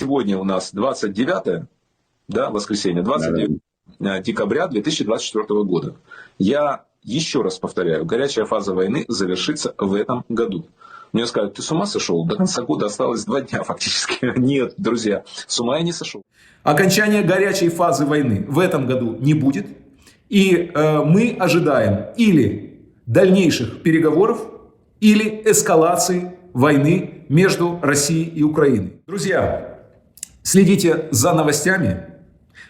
Сегодня у нас 29 да, воскресенье, 29 э, декабря 2024 года. Я еще раз повторяю, горячая фаза войны завершится в этом году. Мне скажут, ты с ума сошел? До конца года осталось два дня фактически. Нет, друзья, с ума я не сошел. Окончания горячей фазы войны в этом году не будет. И э, мы ожидаем или дальнейших переговоров, или эскалации войны между Россией и Украиной. Друзья, следите за новостями.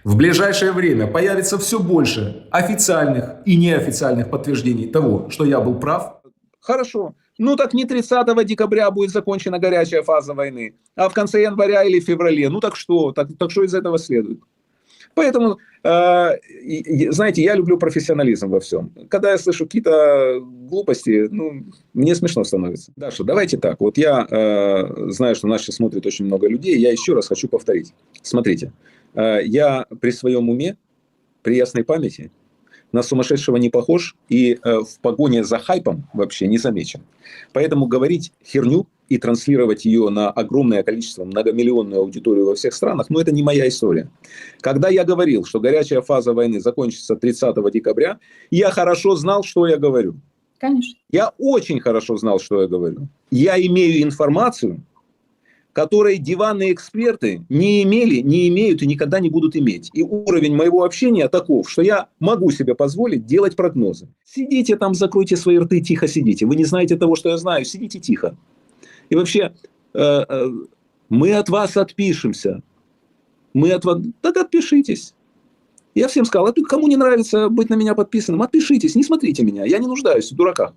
В ближайшее время появится все больше официальных и неофициальных подтверждений того, что я был прав. Хорошо. Ну так не 30 декабря будет закончена горячая фаза войны, а в конце января или феврале. Ну так что? Так, так что из этого следует? Поэтому, э, знаете, я люблю профессионализм во всем. Когда я слышу какие-то глупости, ну, мне смешно становится. Даша, давайте так. Вот я э, знаю, что нас сейчас смотрит очень много людей. Я еще раз хочу повторить. Смотрите, э, я при своем уме, при ясной памяти, на сумасшедшего не похож и э, в погоне за хайпом вообще не замечен. Поэтому говорить херню и транслировать ее на огромное количество, многомиллионную аудиторию во всех странах, ну это не моя история. Когда я говорил, что горячая фаза войны закончится 30 декабря, я хорошо знал, что я говорю. Конечно. Я очень хорошо знал, что я говорю. Я имею информацию, которой диванные эксперты не имели, не имеют и никогда не будут иметь. И уровень моего общения таков, что я могу себе позволить делать прогнозы. Сидите там, закройте свои рты, тихо сидите. Вы не знаете того, что я знаю, сидите тихо. И вообще, э, э, мы от вас отпишемся. Мы от вас... Так отпишитесь. Я всем сказал, а тут кому не нравится быть на меня подписанным, отпишитесь, не смотрите меня, я не нуждаюсь в дураках.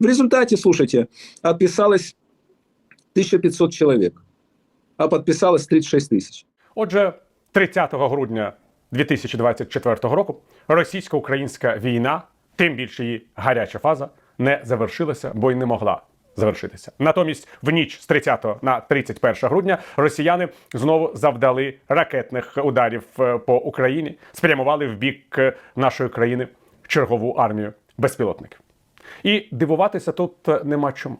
В результате, слушайте, отписалось 1500 человек, а подписалось 36 тысяч. Отже, 30 грудня 2024 року російсько-українська війна, тим більше її гаряча фаза, не завершилася, бо й не могла завершитися. Натомість, в ніч з 30 на 31 грудня росіяни знову завдали ракетних ударів е, по Україні, спрямували в бік е, нашої країни чергову армію безпілотників. І дивуватися тут е, нема чому.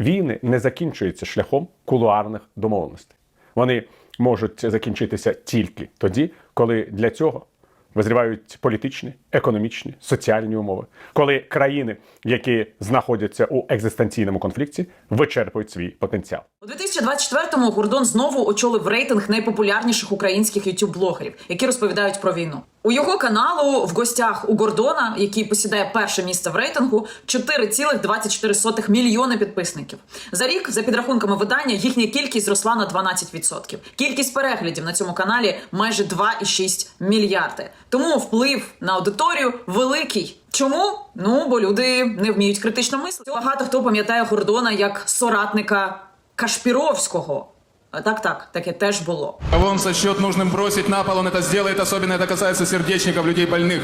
Війни не закінчуються шляхом кулуарних домовленостей. Вони можуть закінчитися тільки тоді, коли для цього визрівають політичні, економічні, соціальні умови, коли країни, які знаходяться у екзистенційному конфлікті, вичерпують свій потенціал. У 2024-му Гордон знову очолив рейтинг найпопулярніших українських ютуб-блогерів, які розповідають про війну. У його каналу в гостях у Гордона, який посідає перше місце в рейтингу, 4,24 мільйони підписників. За рік, за підрахунками видання, їхня кількість зросла на 12%. Кількість переглядів на цьому каналі майже 2,6 мільярди. Тому вплив на аудиторію великий. Чому? Ну бо люди не вміють критично мислити. Багато хто пам'ятає Гордона як соратника Кашпіровського. А, Так, так, таке теж було. Кого он сочтет нужным бросить на пол, он это сделает. Особенно это касается сердечников, людей больных.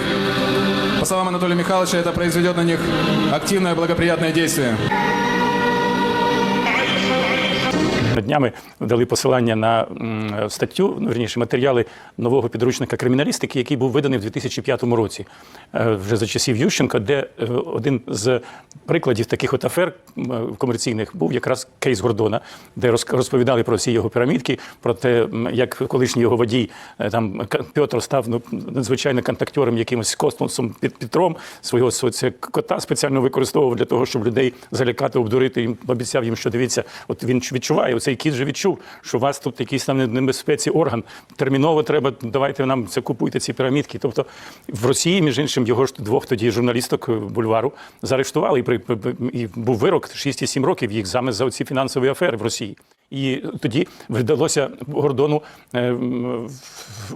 По словам Анатолия Михайловича, это произведет на них активное благоприятное действие. Днями дали посилання на статтю, ну, верніше, матеріали нового підручника криміналістики, який був виданий в 2005 році, е, вже за часів Ющенка, де е, один з прикладів таких от афер комерційних був якраз кейс Гордона, де роз- розповідали про всі його пірамідки, про те, як колишній його водій е, там Петр став ну, надзвичайно контактером якимось космосом під Петром, свого со- кота спеціально використовував для того, щоб людей залякати, обдурити. Їм, обіцяв їм, що дивіться, от він відчуває, цей кіт же відчув, що у вас тут якийсь там небезпеці орган. Терміново треба, давайте нам це купуйте ці пірамідки. Тобто в Росії, між іншим, його ж двох тоді журналісток е, бульвару заарештували і, при, і був вирок 6,7 років їх саме за ці фінансові афери в Росії. І тоді вдалося Гордону е,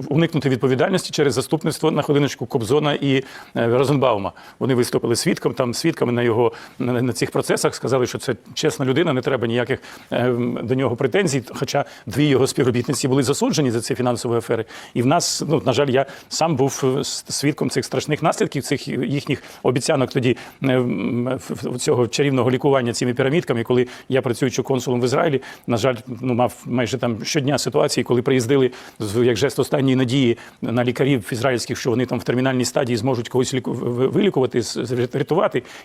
уникнути відповідальності через заступництво на хвилиночку Кобзона і е, Розенбаума. Вони виступили свідком, там свідками на його на, цих процесах сказали, що це чесна людина, не треба ніяких е, до нього претензій. Хоча дві його співробітниці були засуджені за ці фінансові афери. І в нас, ну на жаль, я сам був свідком цих страшних наслідків, цих їхніх обіцянок тоді цього чарівного лікування цими пірамідками, коли я працюючи консулом в Ізраїлі, на жаль, ну мав майже там щодня ситуації, коли приїздили як жест останньої надії на лікарів ізраїльських, що вони там в термінальній стадії зможуть когось ліку... вилікувати, з-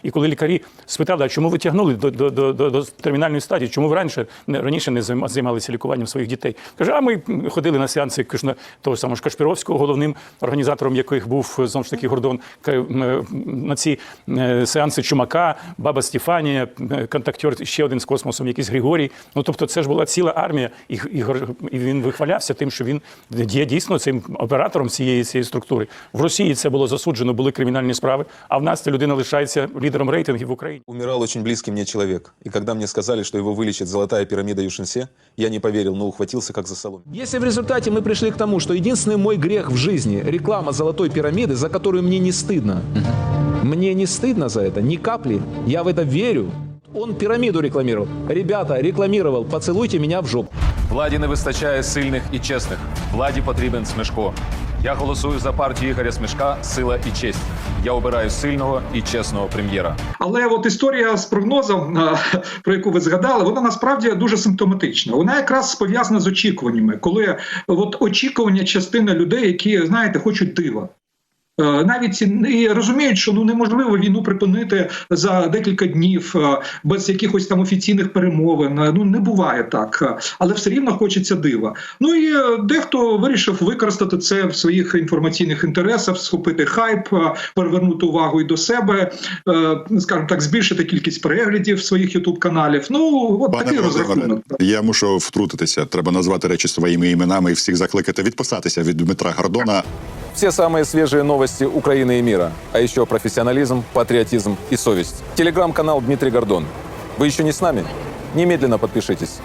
І коли лікарі спитали, а чому ви тягнули до, до, до, до, термінальної стадії, чому ви раніше раніше не займалися лікуванням своїх дітей? Каже, а ми ходили на сеанси Кишна, того самого Кашпіровського, головним організатором яких був знову ж таки Гордон, е, на ці е, сеанси Чумака, Баба Стефанія, е, контактер ще один з космосом, якийсь Григорій. Ну тобто, це ж була ціла армія, і, і, Гор- і він вихвалявся тим, що він є дійсно цим оператором цієї цієї структури. В Росії це було засуджено, були кримінальні справи. А в нас ця людина лишається лідером рейтингів в Україні. Умирал очень близкий мне человек. И когда мне сказали, что его вылечит золотая пирамида Юшинсе, я не поверил, но ухватился как за соломинку. Если в результате мы пришли к тому, что единственный мой грех в жизни – реклама золотой пирамиды, за которую мне не стыдно. Мне не стыдно за это, ни капли. Я в это верю. Он пирамиду рекламировал. Ребята, рекламировал, поцелуйте меня в жопу. Владі не вистачає сильних і чесних. Владі потрібен Смешко. Я голосую за партію Ігоря Смешка Сила і честь. Я обираю сильного і чесного прем'єра. Але от історія з прогнозом, про яку ви згадали, вона насправді дуже симптоматична. Вона якраз пов'язана з очікуваннями, коли от очікування частини людей, які знаєте, хочуть дива. Е, Навіть і розуміють, що ну неможливо війну припинити за декілька днів е, без якихось там офіційних перемовин. Е, Ну не буває так, але все рівно хочеться дива. Ну і дехто вирішив використати це в своїх інформаційних інтересах, схопити хайп, перевернути увагу і до себе, скажімо так, збільшити кількість переглядів своїх ютуб каналів. Ну от Пане такий розрахунок. я мушу втрутитися. Треба назвати речі своїми іменами і всіх закликати відписатися від Дмитра Гордона. Все самые свежие новости Украины и мира. А еще профессионализм, патриотизм и совесть. Телеграм-канал Дмитрий Гордон. Вы еще не с нами? Немедленно подпишитесь.